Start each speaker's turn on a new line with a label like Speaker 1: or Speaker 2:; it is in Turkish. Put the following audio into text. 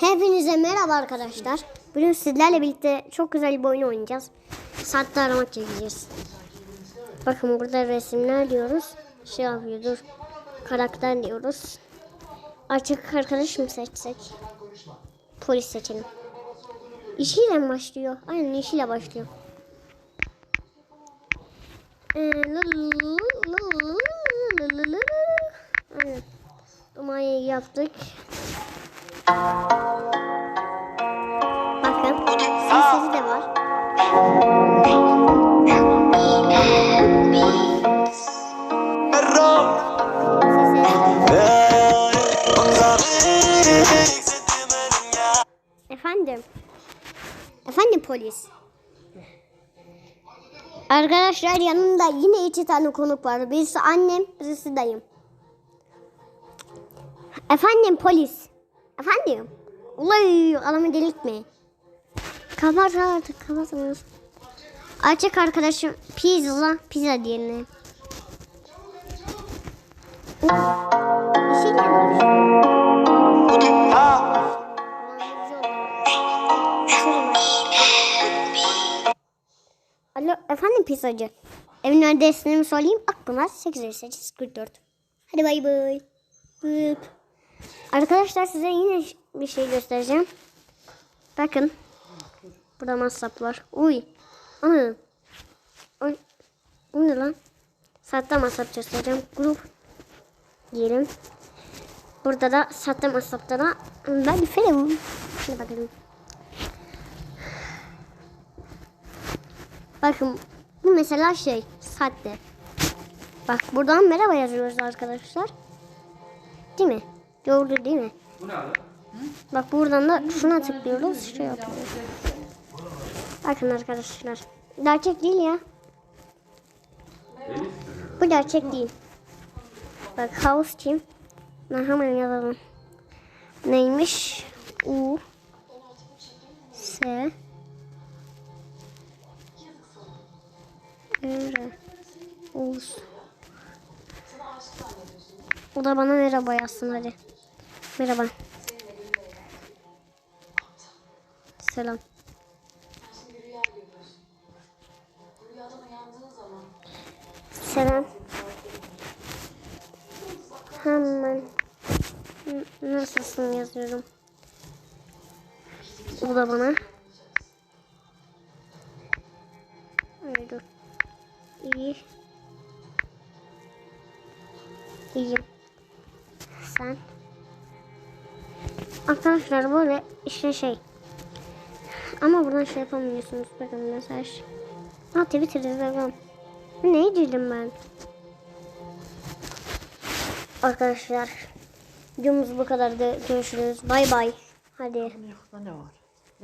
Speaker 1: Hepinize merhaba arkadaşlar. Bugün sizlerle birlikte çok güzel bir oyun oynayacağız. Saatte aramak çekeceğiz. Bakın burada resimler diyoruz. Şey yapıyor dur. Karakter diyoruz. Açık arkadaş mı seçsek? Polis seçelim. İşiyle mi başlıyor? Aynen işiyle başlıyor. Ee, Aynen. Yaptık. Efendim. Efendim polis. Arkadaşlar yanımda yine iki tane konuk var. Birisi annem, birisi dayım. Efendim polis. Efendim. Ulay adamı delirtme. Kapat artık kapatınız. Açık arkadaşım pizza pizza diyelim. Bir şey Alo efendim pizzacı. Evin adresini söyleyeyim? Akpınar 858 44. Hadi bay bay. Hıp. Arkadaşlar size yine bir şey göstereceğim. Bakın. Burada masraf var. Uy. Ana. Oy. Bu ne lan? Saatte masraf göstereceğim. Grup. Diyelim. Burada da saatte masrafta da ben film. Hadi bakalım. Bakın bu mesela şey saatte. Bak buradan merhaba yazıyoruz arkadaşlar. Değil mi? Doğru değil mi?
Speaker 2: Bu ne abi?
Speaker 1: Bak buradan da şuna tıklıyoruz. Şey yapıyoruz. Bakın arkadaşlar. Gerçek değil ya. Bu gerçek değil. Bak house team. Ben hemen yazalım. Neymiş? U R Uz O da bana merhaba yazsın hadi. Merhaba. Selam. Selam. Hemen nasılsın yazıyorum. Bu da bana. İyi. İyiyim. Sen. Arkadaşlar böyle işte şey. Ama buradan şey yapamıyorsunuz. Bakın mesaj. Ha Twitter Instagram. Ne dedim ben? Arkadaşlar videomuz bu kadardı. Görüşürüz. Bay bay. Hadi.
Speaker 3: Ne var?